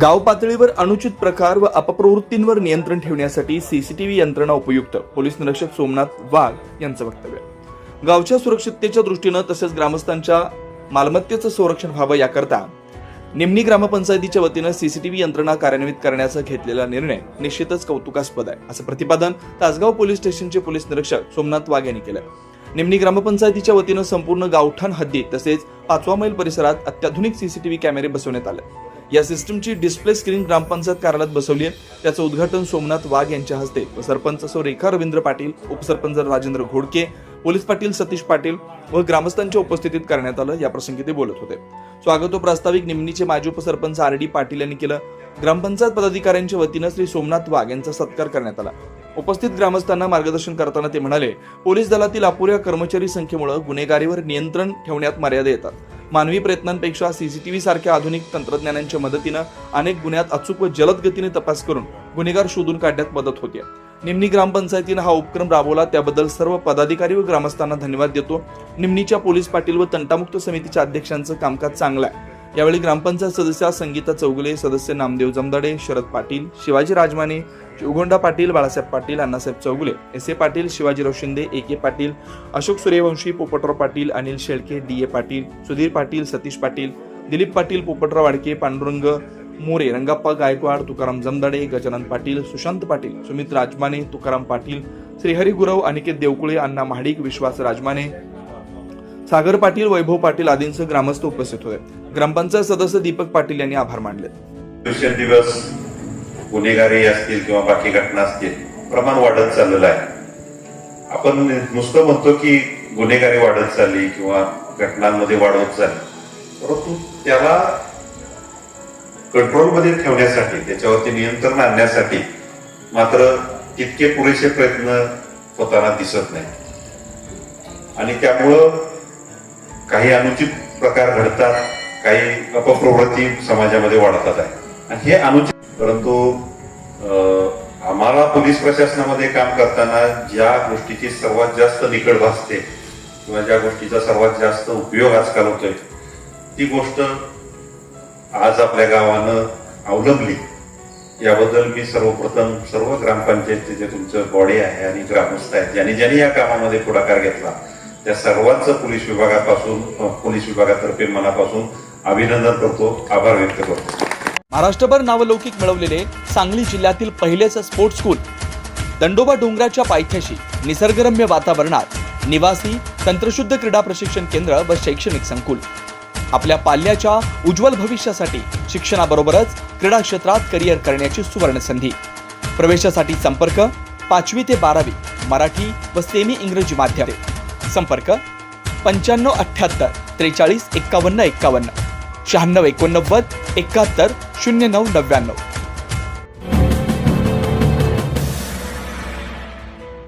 गाव पातळीवर अनुचित प्रकार व अपप्रवृत्तींवर नियंत्रण ठेवण्यासाठी सीसीटीव्ही यंत्रणा उपयुक्त पोलीस निरीक्षक सोमनाथ वाघ यांचं वक्तव्य. गावच्या सुरक्षिततेच्या दृष्टीनं तसेच ग्रामस्थांच्या मालमत्तेचं संरक्षण व्हावं याकरता निमणी ग्रामपंचायतीच्या वतीनं सीसीटीव्ही यंत्रणा कार्यान्वित करण्याचा घेतलेला निर्णय निश्चितच कौतुकास्पद आहे असं प्रतिपादन तासगाव पोलीस स्टेशनचे पोलीस निरीक्षक सोमनाथ वाघ यांनी केलं. निमणी ग्रामपंचायतीच्या वतीनं संपूर्ण गावठाण हद्दीत तसेच पाचवा मैल परिसरात अत्याधुनिक सीसीटीव्ही कॅमेरे बसवण्यात आले. या सिस्टमची डिस्प्ले स्क्रीन ग्रामपंचायत कार्यालयात बसवली आहे. त्याचं उद्घाटन सोमनाथ वाघ यांच्या हस्ते. सरपंच सौ रेखा रवींद्र पाटील उपसरपंच राजेंद्र घोडके पोलीस पाटील सतीश पाटील व ग्रामस्थांच्या उपस्थितीत करण्यात आलं. या प्रसंगी ते बोलत होते. स्वागत व प्रास्ताविक निमणीचे माजी उपसरपंच आर डी पाटील यांनी केलं. ग्रामपंचायत पदाधिकाऱ्यांच्या वतीनं श्री सोमनाथ वाघ यांचा सत्कार करण्यात आला. उपस्थित ग्रामस्थांना मार्गदर्शन करताना ते म्हणाले पोलीस दलातील अपुऱ्या कर्मचारी संख्येमुळे गुन्हेगारीवर नियंत्रण ठेवण्यात मर्यादा येतात. मानवी प्रयत्नांपेक्षा सीसीटीव्ही सारख्या आधुनिक तंत्रज्ञानांच्या मदतीनं अनेक गुन्ह्यात अचूक व जलद गतीने तपास करून गुन्हेगार शोधून काढण्यात मदत होते. निमणी ग्रामपंचायतीनं हा उपक्रम राबवला त्याबद्दल सर्व पदाधिकारी व ग्रामस्थांना धन्यवाद देतो. निमणीच्या पोलीस पाटील व तंटामुक्त समितीच्या अध्यक्षांचं कामकाज चांगलं आहे. यावेळी ग्रामपंचायत सदस्या संगीता चौगुले सदस्य Namdev Jamdade Sharad Patil Shivaji Rajmane Shivgonda Patil Balasaheb Patil Annasaheb Chougule S A Patil Shivajirao Shinde A K Patil Ashok Suryavanshi Popatrao Patil Anil Shelke D A Patil Sudhir Patil Satish Patil Dilip Patil Popatrao Wadke Pandurang More Rangappa Gaikwad Tukaram Jamdade Gajanan Patil Sushant Patil Sumit Rajmane Tukaram Patil Shrihari Gurav Aniket Devkule Anna Mahadik Vishwas Rajmane Sagar Patil Vaibhav Patil आदींसह ग्रामस्थ उपस्थित होते. ग्रामपंचायत सदस्य दीपक पाटील यांनी आभार मानले. दिवसेंदिवस गुन्हेगारी असतील किंवा बाकी घटना असतील प्रमाण वाढत चाललेलं आहे. आपण नुसतं म्हणतो की गुन्हेगारी वाढत चालली किंवा घटनांमध्ये वाढ होत चालली. परंतु त्याला कंट्रोलमध्ये ठेवण्यासाठी त्याच्यावरती नियंत्रण आणण्यासाठी मात्र तितके पुरेसे प्रयत्न होताना दिसत नाही. आणि त्यामुळं काही अनुचित प्रकार घडतात काही अपप्रवृत्ती समाजामध्ये वाढतात आहे. आणि हे अनुचित परंतु अं, आम्हाला पोलीस प्रशासनामध्ये काम करताना ज्या गोष्टीची सर्वात जास्त निकड भासते किंवा ज्या गोष्टीचा सर्वात जास्त उपयोग आजकाल होतोय ती गोष्ट आज आपल्या गावानं अवलंबली. याबद्दल मी सर्वप्रथम सर्व ग्रामपंचायतीचे तुमचं बॉडी आहे आणि ग्रामस्थ आहेत ज्यांनी ज्यांनी या कामामध्ये पुढाकार घेतला. त्या सर्वांचं पोलीस विभागापासून पोलीस विभागातर्फे मनापासून अभिनंदन करतो आभार व्यक्त करतो. महाराष्ट्रभर नावलौकिक मिळवलेले सांगली जिल्ह्यातील पहिलेच स्पोर्ट्स स्कूल. दंडोबा डोंगराच्या पायथ्याशी निसर्गरम्य वातावरणात निवासी तंत्रशुद्ध क्रीडा प्रशिक्षण केंद्र व शैक्षणिक संकुल. आपल्या पाल्याच्या उज्ज्वल भविष्यासाठी शिक्षणाबरोबरच क्रीडा क्षेत्रात करिअर करण्याची सुवर्ण संधी प्रवेशासाठी संपर्क पाचवी ते बारावी मराठी व सेमी इंग्रजी माध्यम. संपर्क पंच्याण्णव अठ्ठ्याहत्तर त्रेचाळीस एक्कावन्न एक्कावन्न शहाण्णव एकोणनव्वद एकाहत्तर शून्य नऊ नव्याण्णव.